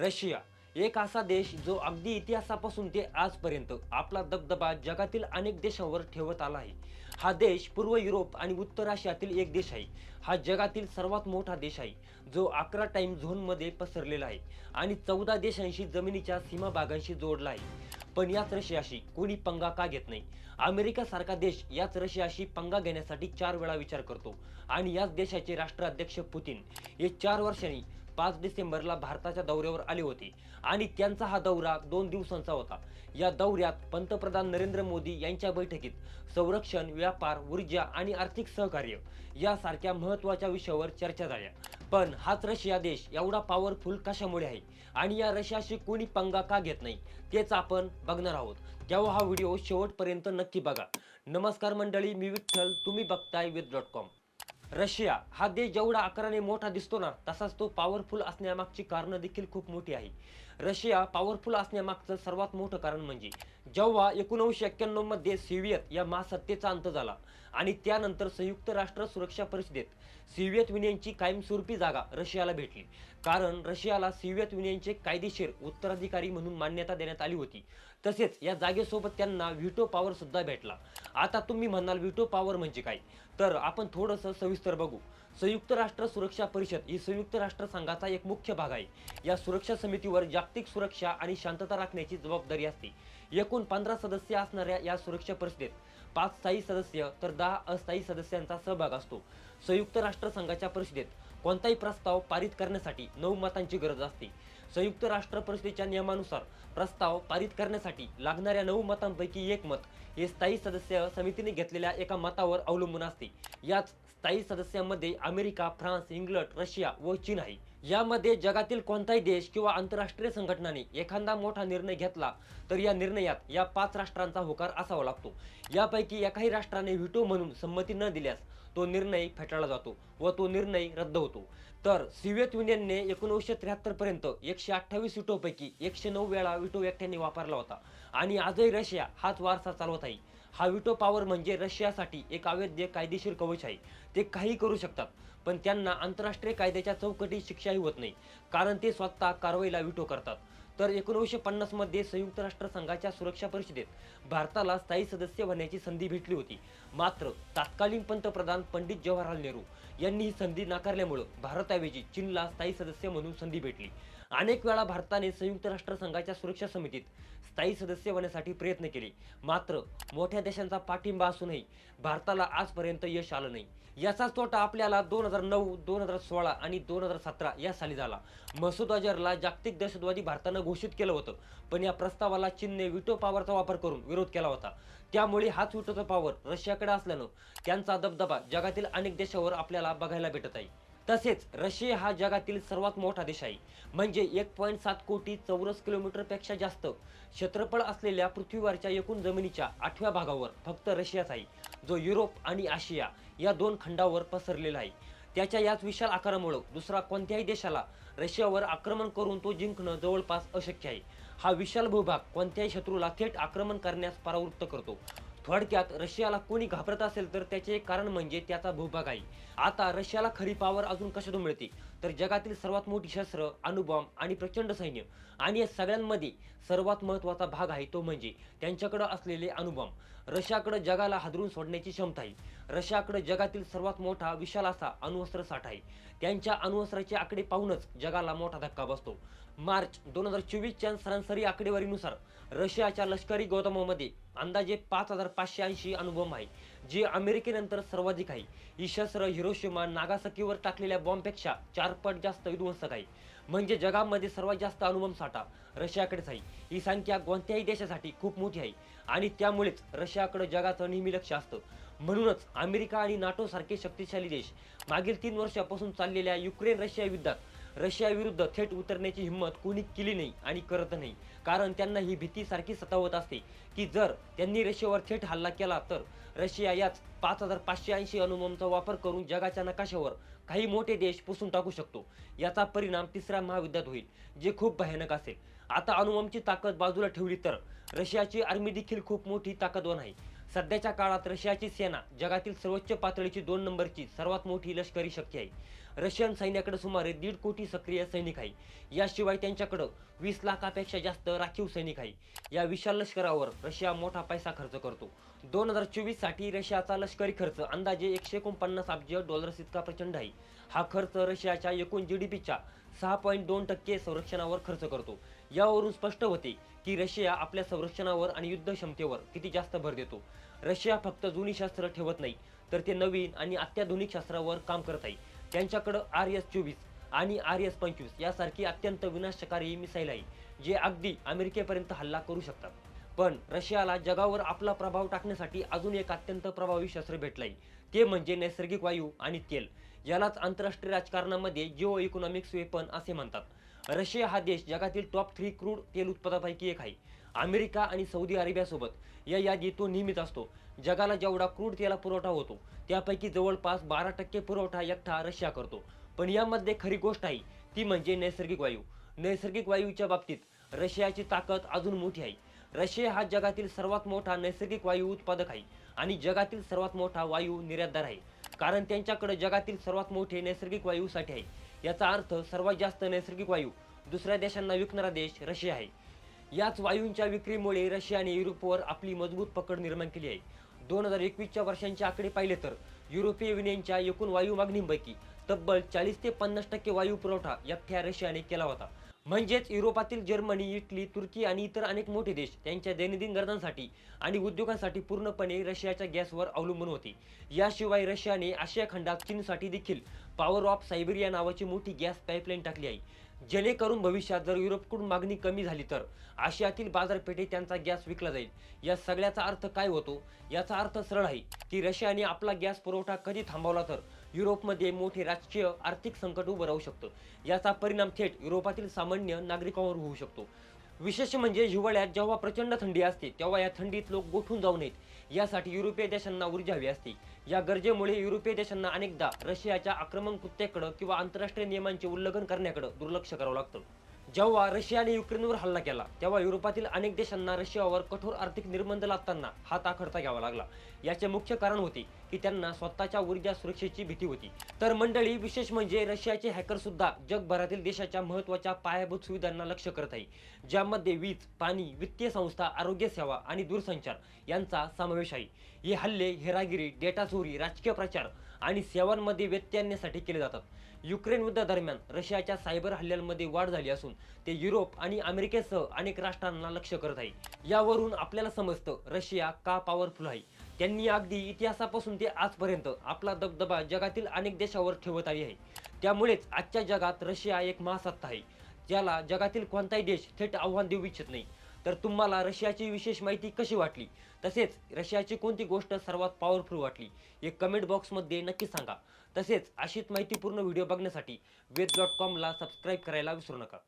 Russia एक असा देश जो अगदी इतिहासापासून ते आजपर्यंत आपला दबदबा जगातील अनेक देशांवर ठेवत आला आहे. हा देश पूर्व युरोप आणि उत्तर आशियातील एक देश आहे. हा जगातील सर्वात मोठा देश आहे जो अकरा टाईम झोनमध्ये पसरलेला आहे आणि चौदा देशांशी जमिनीच्या सीमाभागांशी जोडला आहे. पण याच रशियाशी कोणी पंगा का घेत नाही? अमेरिकासारखा देश याच रशियाशी पंगा घेण्यासाठी चार वेळा विचार करतो आणि याच देशाचे राष्ट्राध्यक्ष पुतीन. हे चार वर्षांनी पाच डिसेंबरला भारताच्या दौऱ्यावर आले होते. आणि त्यांचा हा दौरा दोन दिवसांचा होता. या दौऱ्यात पंतप्रधान नरेंद्र मोदी यांच्या बैठकीत संरक्षण व्यापार ऊर्जा आणि आर्थिक सहकार्य यासारख्या महत्त्वाच्या विषयावर चर्चा झाल्या. पण हाच रशिया देश एवढा पॉवरफुल कशामुळे आहे? आणि या रशियाशी कोणी पंगा का घेत नाही? तेच आपण बघणार आहोत. तेव्हा हा व्हिडिओ शेवटपर्यंत नक्की बघा. नमस्कार मंडळी मी विठ्ठल. तुम्ही बघताय विथ डॉट कॉम. रशिया हा देश जेवढा आकाराने मोठा दिसतो ना तसाच तो पॉवरफुल असण्यामागची कारणं देखील खूप मोठी आहे. रशिया पॉवरफुल असण्यामागचं सर्वात मोठं कारण म्हणजे जेव्हा एकोणीसशे एक्क्याण्णवमध्ये मध्ये या महासत्तेचा अंत झाला आणि त्यानंतर संयुक्त राष्ट्र सुरक्षा परिषदेत सोव्हिएत युनियनची कायमस्वरूपी जागा रशियाला भेटली. कारण रशियाला सोव्हिएत युनियनचे कायदेशीर उत्तराधिकारी म्हणून मान्यता देण्यात आली होती. तसेच या जागेसोबत त्यांना व्हिटो पॉवर सुद्धा भेटला. आता तुम्ही म्हणाल व्हिटो पॉवर म्हणजे काय? तर आपण थोडंसं सविस्तर बघू. संयुक्त राष्ट्र सुरक्षा परिषद ही संयुक्त राष्ट्र संघाचा एक मुख्य भाग आहे. या सुरक्षा समितीवर जागतिक सुरक्षा आणि शांतता राखण्याची जबाबदारी असते. एकूण पंधरा सदस्य असणाऱ्या या सुरक्षा परिषदेत पाच स्थायी सदस्य तर दहा अस्थायी सदस्यांचा सहभाग असतो. संयुक्त राष्ट्र संघाच्या परिषदेत कोणताही प्रस्ताव पारित करण्यासाठी नऊ मतांची गरज असते. संयुक्त राष्ट्र परिषदेच्या नियमानुसार प्रस्ताव पारित करण्यासाठी लागणाऱ्या नऊ मतांपैकी एक मत हे स्थायी सदस्य समितीने घेतलेल्या एका मतावर अवलंबून असते. याच स्थायी सदस्यांमध्ये अमेरिका फ्रान्स इंग्लंड रशिया व चीन आहे. यामध्ये जगातील कोणताही देश किंवा आंतरराष्ट्रीय संघटनाने एखादा मोठा निर्णय घेतला तर या निर्णयात या पाच राष्ट्रांचा होकार असावा लागतो. यापैकी एकाही राष्ट्राने व्हिटो म्हणून संमती न दिल्यास तो निर्णय फेटाळला जातो व तो निर्णय रद्द होतो. तर सोव्हिएत युनियनने एकोणीसशे त्र्याहत्तर पर्यंत एकशे अठ्ठावीस विटोपैकी एकशे नऊ वेळा विटो एकट्याने वापरला होता. आणि आजही रशिया हाच वारसा चालवत आहे. हा विटो पॉवर म्हणजे रशियासाठी एक अवैध कायदेशीर कवच आहे. ते काही करू शकतात पण त्यांना आंतरराष्ट्रीय कायद्याच्या चौकटीत शिक्षाही होत नाही कारण ते स्वतः कारवाईला विटो करतात. तर एकोणीसशे पन्नासमध्ये संयुक्त राष्ट्रसंघाच्या सुरक्षा परिषदेत भारताला स्थायी सदस्य होण्याची संधी भेटली होती. मात्र तत्कालीन पंतप्रधान पंडित जवाहरलाल नेहरू यांनी ही संधी नाकारल्यामुळं भारताऐवजी चीनला स्थायी सदस्य म्हणून संधी भेटली. अनेक वेळा भारताने संयुक्त राष्ट्रसंघाच्या सुरक्षा समितीत स्थायी सदस्य होण्यासाठी प्रयत्न केले. मात्र मोठ्या देशांचा पाठिंबा असूनही भारताला आजपर्यंत यश आलं नाही. याचाच तोटा आपल्याला दोन हजार नऊ दोन हजार सोळा आणि दोन हजार सतरा या साली झाला. मसूद अजहरला जागतिक दहशतवादी भारतानं घोषित केलं होतं पण या प्रस्तावाला चीनने विटो पॉवरचा वापर करून विरोध केला होता. त्यामुळे हाच विटोचा पॉवर रशियाकडे असल्यानं त्यांचा दबदबा जगातील अनेक देशावर आपल्याला बघायला भेटत आहे. तसेच रशिया हा जगातील सर्वात मोठा देश आहे. म्हणजे एक पॉईंट सात कोटी चौरस किलोमीटरपेक्षा जास्त क्षेत्रफळ असलेल्या पृथ्वीवरच्या एकूण जमिनीच्या आठव्या भागावर फक्त रशियाच आहे. जो युरोप आणि आशिया या दोन खंडावर पसरलेला आहे. त्याच्या याच विशाल आकारामुळं दुसरा कोणत्याही देशाला रशियावर आक्रमण करून तो जिंकणं जवळपास अशक्य आहे. हा विशाल भूभाग कोणत्याही शत्रूला थेट आक्रमण करण्यास परावृत्त करतो. थोडक्यात रशियाला कोणी घाबरत असेल तर त्याचे एक कारण म्हणजे त्याचा भूभाग आहे. आता रशियाला खरी पावर अजून कशातून मिळते? तर जगातील सर्वात मोठी शस्त्र अणुबॉम्ब आणि प्रचंड सैन्य. आणि या सगळ्यांमध्ये सर्वात महत्त्वाचा भाग आहे तो म्हणजे त्यांच्याकडं असलेले अणुबॉम्ब. रशियाकडे जगाला हादरून सोडण्याची क्षमता आहे. रशियाकडे जगातील सर्वात मोठा विशाल असा अणुअस्त्र साठा आहे. त्यांच्या अणुअस्त्राचे आकडे पाहूनच जगाला मोठा धक्का बसतो. मार्च दोन हजार चोवीसच्या सरासरी आकडेवारीनुसार रशियाच्या लष्करी गोदामामध्ये अंदाजे पाच हजार पाचशे ऐंशी अणुबॉम्ब आहे. जी अमेरिकेनंतर सर्वाधिक आहे. ही शस्त्र हिरोशिमा नागासाकीवर टाकलेल्या बॉम्बपेक्षा चार पट जास्त विध्वंसक आहे. म्हणजे जगामध्ये सर्वात जास्त अणुबॉम्ब साठा रशियाकडेच आहे. ही संख्या कोणत्याही देशासाठी खूप मोठी आहे आणि त्यामुळेच रशियाकडे जगाचं नेहमी लक्ष असतं. म्हणूनच अमेरिका आणि नाटोसारखे शक्तिशाली देश मागील तीन वर्षापासून चाललेल्या युक्रेन रशिया युद्धात रशियाविरुद्ध थेट उतरण्याची हिंमत कोणी केली नाही आणि करत नाही. कारण त्यांना ही भीती सारखी सतावत असते की जर त्यांनी रशियावर थेट हल्ला केला तर रशिया याच पाच हजार पाचशे ऐंशी अणुबॉम्बचा वापर करून जगाच्या नकाशावर काही मोठे देश पुसून टाकू शकतो. याचा परिणाम तिसऱ्या महायुद्धात होईल जे खूप भयानक असेल. आता अणुबॉम्बची ताकद बाजूला ठेवली तर रशियाची आर्मी देखील खूप मोठी ताकदवान आहे. सध्याच्या काळात रशियाची सेना जगातील सर्वोच्च पातळीची दोन नंबरची सर्वात मोठी लष्करी शक्ती आहे. रशियन सैन्याकडे सुमारे दीड कोटी सक्रिय सैनिक आहे. याशिवाय त्यांच्याकडं वीस लाखापेक्षा जास्त राखीव सैनिक आहे. या विशाल लष्करावर रशिया मोठा पैसा खर्च करतो. दोन हजार चोवीससाठी रशियाचा लष्करी खर्च अंदाजे एकशे एकोणपन्नास अब्ज डॉलर्स इतका प्रचंड आहे. हा खर्च रशियाच्या एकूण जी डी पीच्या सहा पॉईंट दोन टक्के संरक्षणावर खर्च करतो. यावरून स्पष्ट होते की रशिया आपल्या संरक्षणावर आणि युद्ध क्षमतेवर किती जास्त भर देतो. रशिया फक्त जुनी शास्त्र ठेवत नाही तर ते नवीन आणि अत्याधुनिक शास्त्रावर काम करत आहे. त्यांच्याकडं आर एस चोवीस आणि आर एस पंचवीस यासारखी अत्यंत विनाशकारी मिसाईल आहे जे अगदी अमेरिकेपर्यंत हल्ला करू शकतात. पण रशियाला जगावर आपला प्रभाव टाकण्यासाठी अजून एक अत्यंत प्रभावी शस्त्र भेटलंय. ते म्हणजे नैसर्गिक वायू आणि तेल. यालाच आंतरराष्ट्रीय राजकारणामध्ये जिओ इकॉनॉमिक्स वेपन असे म्हणतात. रशिया हा देश जगातील टॉप थ्री क्रूड तेल उत्पादनापैकी एक आहे. अमेरिका आणि सौदी अरेबियासोबत या यादीत तो नेहमीच असतो. जगाला जेवढा क्रूड तेला पुरवठा होतो त्यापैकी जवळपास बारा टक्के पुरवठा एकटा रशिया करतो. पण यामध्ये खरी गोष्ट आहे ती म्हणजे नैसर्गिक वायू. नैसर्गिक वायूच्या बाबतीत रशियाची ताकद अजून मोठी आहे. रशिया हा जगातील सर्वात मोठा नैसर्गिक वायू उत्पादक आहे आणि जगातील सर्वात मोठा वायू निर्यातदार आहे. कारण त्यांच्याकडे जगातील सर्वात मोठे नैसर्गिक वायू साठे आहे. याचा अर्थ सर्वात जास्त नैसर्गिक वायू दुसऱ्या देशांना विकणारा देश रशिया आहे. याच वायूंच्या विक्रीमुळे रशियाने युरोपवर आपली मजबूत पकड निर्माण केली आहे. दोन हजार एकवीसच्या वर्षांचे आकडे पाहिले तर युरोपीय युनियनच्या एकूण वायू मागणींपैकी तब्बल चाळीस ते पन्नास टक्के वायू पुरवठा एकट्या रशियाने केला होता. म्हणजेच युरोपातील जर्मनी इटली तुर्की आणि इतर अनेक मोठे देश त्यांच्या दैनंदिन गरजांसाठी आणि उद्योगांसाठी पूर्णपणे रशियाच्या गॅसवर अवलंबून होते. याशिवाय रशियाने आशिया खंडात चीनसाठी देखील पॉवर ऑफ सायबेरिया नावाची मोठी गॅस पाईपलाईन टाकली आहे. जेणेकरून भविष्यात जर युरोपकडून मागणी कमी झाली तर आशियातील बाजारपेठेत त्यांचा गॅस विकला जाईल. या सगळ्याचा अर्थ काय होतो? याचा अर्थ सरळ आहे की रशियाने आपला गॅस पुरवठा कधी थांबवला तर युरोपमध्ये मोठे राजकीय आर्थिक संकट उभं राहू शकतं. याचा परिणाम थेट युरोपातील सामान्य नागरिकांवर होऊ शकतो. विशेष म्हणजे हिवाळ्यात जेव्हा प्रचंड थंडी असते तेव्हा या थंडीत लोक गोठून जाऊ नयेत. यासाठी युरोपीय देशांना ऊर्जा हवी असते. या गरजेमुळे युरोपीय देशांना अनेकदा रशियाच्या आक्रमक कृत्याकडं किंवा आंतरराष्ट्रीय नियमांचे उल्लंघन करण्याकडे दुर्लक्ष करावं लागतं. जेव्हा रशियाने युक्रेनवर हल्ला केला तेव्हा युरोपातील अनेक देशांना रशियावर कठोर आर्थिक निर्बंध लादताना हात आखडता घ्यावा लागला. याचे मुख्य कारण होते की त्यांना स्वतःच्या ऊर्जा सुरक्षेची भीती होती. तर मंडळी विशेष म्हणजे रशियाचे हॅकर सुद्धा जगभरातील देशाच्या महत्त्वाच्या पायाभूत सुविधांना लक्ष करत आहे ज्यामध्ये वीज पाणी वित्तीय संस्था आरोग्य सेवा आणि दूरसंचार यांचा समावेश आहे. हे हल्ले हेरागिरी डेटा चोरी राजकीय प्रचार आणि सेवांमध्ये व्यत्यय आणण्यासाठी केले जातात. युक्रेन युद्धादरम्यान रशियाच्या सायबर हल्ल्यांमध्ये वाढ झाली असून ते युरोप आणि अमेरिकेसह अनेक राष्ट्रांना लक्ष करत आहे. यावरून आपल्याला समजतं रशिया का पॉवरफुल आहे? त्यांनी अगदी इतिहासापासून ते आजपर्यंत आपला दबदबा जगातील अनेक देशावर ठेवत आली आहे. त्यामुळेच आजच्या जगात रशिया एक महासत्ता आहे ज्याला जगातील कोणताही देश थेट आव्हान देऊ इच्छित नाही. तर तुम्हाला रशियाची विशेष माहिती कशी वाटली? तसेच रशियाची कोणती गोष्ट सर्वात पॉवरफुल वाटली? हे कमेंट बॉक्समध्ये नक्की सांगा. तसेच अशीच माहितीपूर्ण व्हिडिओ बघण्यासाठी वेद डॉट कॉमला सबस्क्राईब करायला विसरू नका.